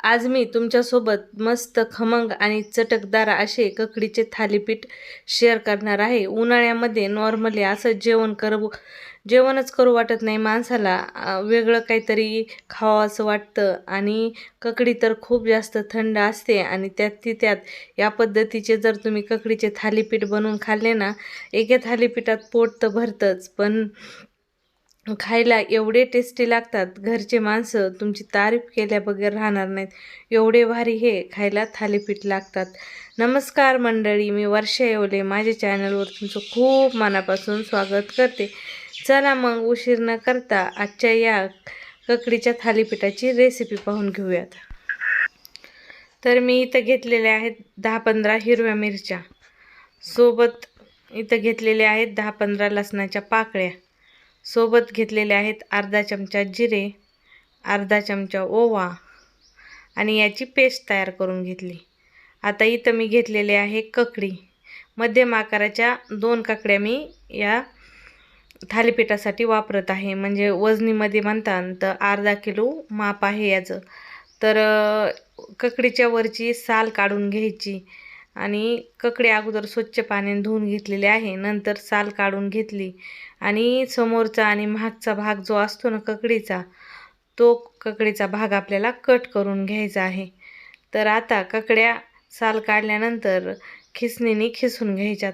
आज मी तुमच्यासोबत मस्त खमंग आणि चटकदार असे ककडीचे थालीपीठ शेअर करणार आहे. उन्हाळ्यामध्ये नॉर्मली असं जेवण करू जेवणच करू वाटत नाही माणसाला. वेगळं काहीतरी खावं असं वाटतं आणि ककडी तर खूप जास्त थंड असते आणि त्यात ती त्यात या पद्धतीचे जर तुम्ही ककडीचे थालीपीठ बनवून खाल्ले ना एके थालीपीठात पोट तर भरतंच. पण खायला एवढे टेस्टी लागतात. घरचे माणसं तुमची तारीफ केल्याबगैर राहणार नाहीत. एवढे भारी हे खायला थालीपीठ लागतात. नमस्कार मंडळी मी वर्षा येवले. माझ्या चॅनलवर तुमचं खूप मनापासून स्वागत करते. चला मग उशीर न करता आजच्या या ककडीच्या थालीपीठाची रेसिपी पाहून घेऊयात. तर मी इथं घेतलेल्या आहेत दहा पंधरा हिरव्या मिरच्या. सोबत इथं घेतलेल्या आहेत दहा पंधरा लसणाच्या पाकळ्या. सोबत घेतलेले आहेत अर्धा चमचा जिरे अर्धा चमचा ओवा आणि याची पेस्ट तयार करून घेतली. आता इथं मी घेतलेले आहे ककडी. मध्यम आकाराच्या दोन काकड्या मी या थालीपीठासाठी वापरत आहे. म्हणजे वजनीमध्ये म्हणतात तर अर्धा किलो माप आहे याचं. तर ककडीच्या वरची साल काढून घ्यायची. आणि ककडे अगोदर स्वच्छ पाण्याने धुवून घेतलेले आहे. नंतर साल काढून घेतली आणि समोरचा आणि मागचा भाग जो असतो ना ककडीचा तो ककडीचा भाग आपल्याला कट करून घ्यायचा आहे. तर आता ककड्या साल काढल्यानंतर खिसणीने खिसून घ्यायच्यात.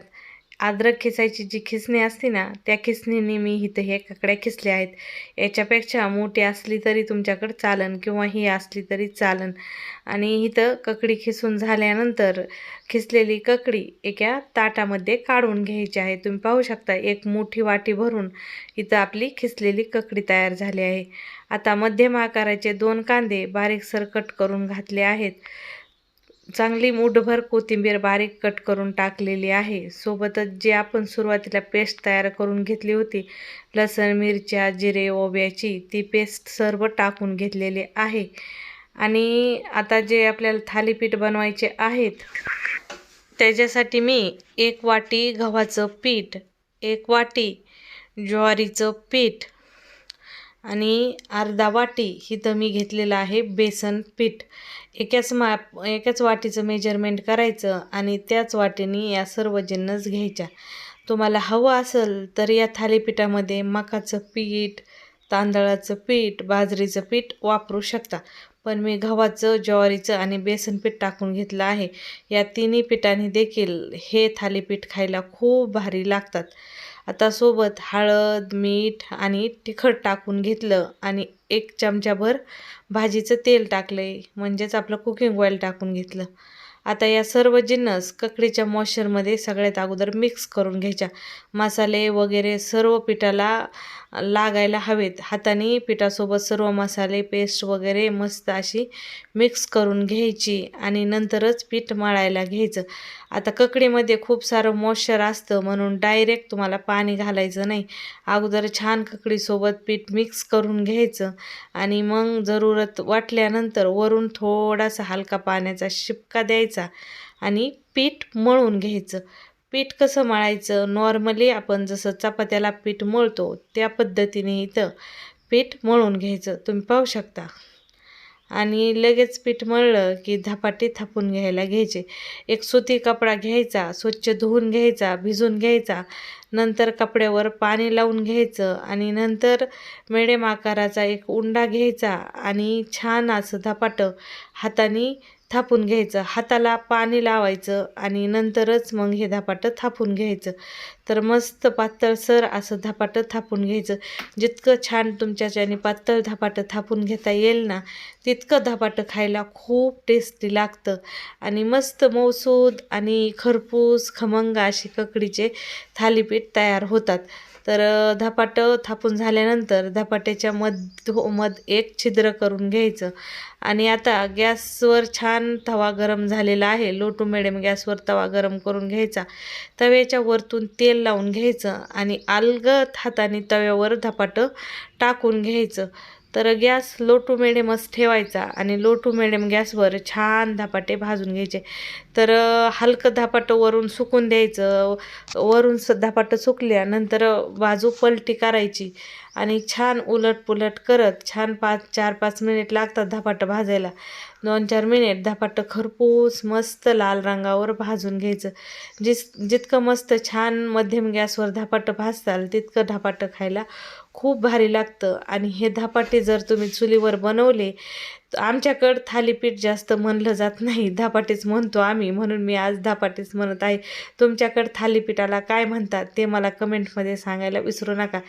अद्रक खिसायची जी खिसणी असते ना त्या खिसणीने मी इथं हे काकड्या खिसल्या आहेत. याच्यापेक्षा मोठी असली तरी तुमच्याकडे चालन किंवा ही असली तरी चालन. आणि इथं ककडी खिसून झाल्यानंतर खिसलेली ककडी एका ताटामध्ये काढून घ्यायची आहे. तुम्ही पाहू शकता एक मोठी वाटी भरून इथं आपली खिसलेली ककडी तयार झाली आहे. आता मध्यम आकाराचे दोन कांदे बारीकसर कट करून घातले आहेत. चांगली मुठभर कोथिंबीर बारीक कट करून टाकलेली आहे. सोबतच जे आपण सुरुवातीला पेस्ट तयार करून घेतली होती लसण मिरच्या जिरे ओब्याची ती पेस्ट सर्व टाकून घेतलेली आहे. आणि आता जे आपल्याला थालीपीठ बनवायचे आहेत त्याच्यासाठी मी एक वाटी गव्हाचं पीठ एक वाटी ज्वारीचं पीठ आणि अर्धा वाटी इथं मी घेतलेलं आहे बेसन पीठ. एकाच माप एकाच वाटीचं मेजरमेंट करायचं आणि त्याच वाटीने या सर्व जिन्नस घ्यायच्या. तुम्हाला हवं असेल तर या थालीपीठामध्ये मकाचं पीठ तांदळाचं पीठ बाजरीचं पीठ वापरू शकता. पण मी गव्हाचं ज्वारीचं आणि बेसन पीठ टाकून घेतलं आहे. या तिन्ही पिठाने देखील हे थालीपीठ खायला खूप भारी लागतात. आता सोबत हळद मीठ आणि तिखट टाकून घेतलं आणि एक चमचाभर भाजीचं तेल टाकले म्हणजेच आपलं कुकिंग ऑइल टाकून घेतलं. आता या सर्व जिन्नस ककडीच्या मॉइश्चरमध्ये सगळ्यात अगोदर मिक्स करून घ्यायच्या. मसाले वगैरे सर्व पिठाला लागायला हवेत. हाताने पिठासोबत सर्व मसाले पेस्ट वगैरे मस्त अशी मिक्स करून घ्यायची आणि नंतरच पीठ मळायला घ्यायचं. आता ककडीमध्ये खूप सारं मॉइश्चर असतं म्हणून डायरेक्ट तुम्हाला पाणी घालायचं नाही. अगोदर छान ककडीसोबत पीठ मिक्स करून घ्यायचं आणि मग जरूरत वाटल्यानंतर वरून थोडासा हलका पाण्याचा शिपका द्यायचा आणि पीठ मळून घ्यायचं. पीठ कसं मळायचं? नॉर्मली आपण जसं चपात्याला पीठ मळतो त्या पद्धतीने इथं पीठ मळून घ्यायचं. तुम्ही पाहू शकता. आणि लगेच पीठ मळलं की धपाटी थापून घ्यायला घ्यायचे. एक सुती कपडा घ्यायचा स्वच्छ धुवून घ्यायचा भिजून घ्यायचा. नंतर कपड्यावर पाणी लावून घ्यायचं आणि नंतर मेडेम आकाराचा एक उंडा घ्यायचा आणि छान असं धपाटं हाताने थापून घ्यायचं. हाताला पाणी लावायचं आणि नंतरच मग हे धपाटं थापून घ्यायचं. तर मस्त पातळसर असं धपाटं थापून घ्यायचं. जितकं छान तुमच्याच्याने पातळ धपाटं थापून घेता येईल ना तितकं धपाटं खायला खूप टेस्टी लागतं. आणि मस्त मौसूद आणि खरपूस खमंग अशी ककडीचे थालीपीठ तयार होतात. तर धपाटं थापून झाल्यानंतर धपाट्याच्या मध मध एक छिद्र करून घ्यायचं. आणि आता गॅसवर छान तवा गरम झालेला आहे. लो टू मिडियम गॅसवर तवा गरम करून घ्यायचा. तव्याच्या वरतून तेल लावून घ्यायचं आणि अलगत हाताने तव्यावर धपाटं टाकून घ्यायचं. तर गॅस लो टू मिडियमच ठेवायचा आणि लो टू मिडियम गॅसवर छान धपाटे भाजून घ्यायचे. तर हलकं धपाटं वरून सुकून द्यायचं. वरून स धपाटं सुकल्यानंतर बाजू पलटी करायची आणि छान उलटपुलट करत छान पाच चार पाच मिनिट लागतात धपाटं भाजायला. दोन चार मिनिट धपाटं खरपूस मस्त लाल रंगावर भाजून घ्यायचं. जिस जितकं मस्त छान मध्यम गॅसवर धपाटं भाजताल तितकं धपाटं खायला खूप भारी लागतं. आणि हे धपाटे जर तुम्ही चुलीवर बनवले तर आमच्याकडं थालीपीठ जास्त म्हणलं जात नाही. धापाटेच म्हणतो आम्ही म्हणून मी आज धापाटेच म्हणत आहे. तुमच्याकडं थालीपीठाला काय म्हणतात ते मला कमेंटमध्ये सांगायला विसरू नका.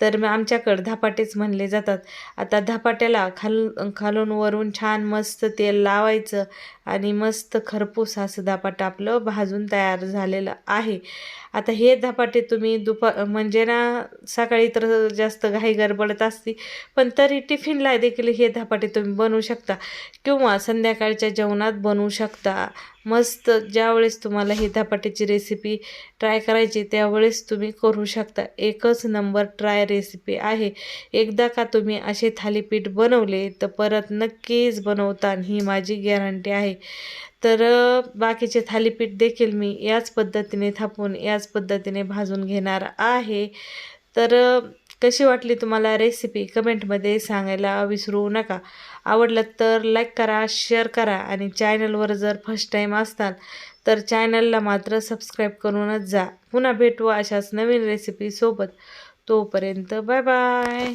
तर मग आमच्याकडं धापाटेच म्हणले जातात. आता धपाट्याला खाल खालून वरून छान मस्त तेल लावायचं. आणि मस्त खरपूस असं धपाटं आपलं भाजून तयार झालेलं आहे. आता हे धपाटे तुम्ही दुपा म्हणजे ना सकाळी तर जास्त घाई गडबडत असते पण तरी टिफिनला देखील हे धपाटे तुम्ही बनवू शकता किंवा संध्याकाळच्या जेवणात बनवू शकता. मस्त ज्यावेळेस तुम्हाला ही धपाट्याची रेसिपी ट्राय करायची त्यावेळेस तुम्ही करू शकता. एकच नंबर ट्राय रेसिपी आहे. एकदा का तुम्ही असे थालीपीठ बनवले तर परत नक्कीच बनवता ही माझी गॅरंटी आहे. तर बाकीचे थालीपीठ देखील मी याच पद्धतीने थापून याच पद्धतीने भाजून घेणार आहे. तर कशी वाटली तुम्हाला रेसिपी कमेंटमध्ये सांगायला विसरू नका. आवडलं तर लाईक करा शेअर करा आणि चॅनलवर जर फर्स्ट टाईम असताल तर चॅनलला मात्र सबस्क्राईब करूनच जा. पुन्हा भेटू अशाच नवीन रेसिपीसोबत तोपर्यंत बाय बाय